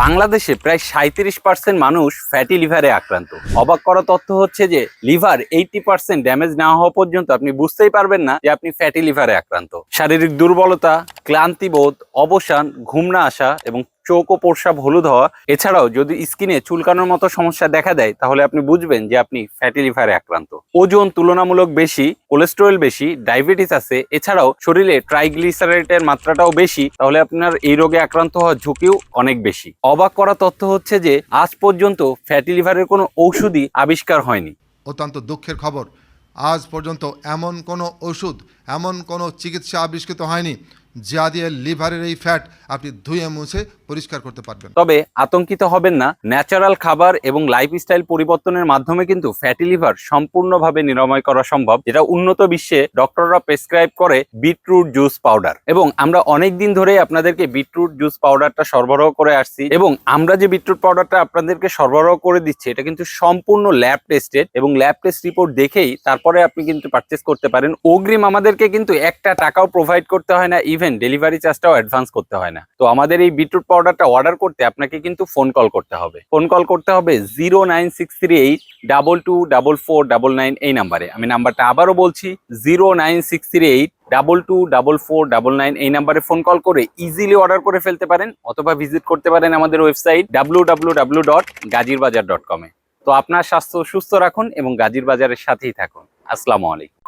বাংলাদেশে প্রায় সাঁত্রিশ পার্সেন্ট মানুষ ফ্যাটি লিভারে আক্রান্ত। অবাক করা তথ্য হচ্ছে যে, লিভার এইটি পার্সেন্ট ড্যামেজ না হওয়া পর্যন্ত আপনি বুঝতেই পারবেন না যে আপনি ফ্যাটি লিভারে আক্রান্ত। শারীরিক দুর্বলতা, ক্লান্তিবোধ, অবসান, ঘুম না আসা এবং চোখ ও প্রস্রাব হলুদ হওয়া। এছাড়াও যদি স্কিনে চুলকানোর মতো সমস্যা দেখা দেয়, তাহলে আপনি বুঝবেন যে আপনি ফ্যাটি লিভারে আক্রান্ত। ওজন তুলনামূলক বেশি কোলেস্টেরল বেশি ডায়াবেটিস আছে। এছাড়াও শরীরে ট্রাইগ্লিসারাইডের মাত্রাটাও বেশি, তাহলে আপনার এই রোগে আক্রান্ত হওয়ার ঝুঁকিও অনেক বেশি। অবাক করা তথ্য হচ্ছে যে, আজ পর্যন্ত ফ্যাটি লিভারের কোনো ঔষধই আবিষ্কার হয়নি। অত্যন্ত দুঃখের খবর। আজ পর্যন্ত এমন কোনো ওষুধ এমন কোনো চিকিৎসা আবিষ্কৃত হয়নি। যা দিয়ে লিভারের এই ফ্যাট আপনি ধুয়ে মুছে পরিষ্কার করতে পারবেন। তবে আতঙ্কিত হবেন না, ন্যাচারাল খাবার এবং লাইফস্টাইল পরিবর্তনের মাধ্যমে কিন্তু ফ্যাটি লিভার সম্পূর্ণভাবে নিরাময় করা সম্ভব, যেটা উন্নত বিশ্বে ডক্টররা প্রেসক্রাইব করে বিটরুট জুস পাউডার। এবং আমরা অনেক দিন ধরে আপনাদেরকে বিটরুট জুস পাউডারটা সরবরাহ করে আসছি এবং আমরা যে বিটরুট পাউডারটা আপনাদেরকে সরবরাহ করে দিচ্ছি, এটা কিন্তু সম্পূর্ণ ল্যাব টেস্টেড এবং ল্যাব টেস্ট রিপোর্ট দেখেই তারপরে আপনি কিন্তু পারচেস করতে পারেন। অগ্রিম আমাদেরকে কিন্তু একটা টাকাও প্রোভাইড করতে হয় না ইভেন ডেলিভারি চার্জটাও অ্যাডভান্স করতে হয় না। তো আমাদের এই বিটরুট পাউডারটা অর্ডার করতে আপনাকে কিন্তু ফোন কল করতে হবে। ফোন কল করতে হবে zero nine six three eight double two double four double nine এই নাম্বারে। আমি নাম্বারটা আবারও বলছি, zero nine six three eight double two double four double nine এই নাম্বারে ফোন কল করে ইজিলি অর্ডার করে ফেলতে পারেন, অথবা ভিজিট করতে পারেন আমাদের website W W W dot গাজীর বাজার ডট কমে তো আপনার স্বাস্থ্য সুস্থ রাখুন এবং গাজীর বাজারের সাথেই থাকুন। আসসালামু আলাইকুম।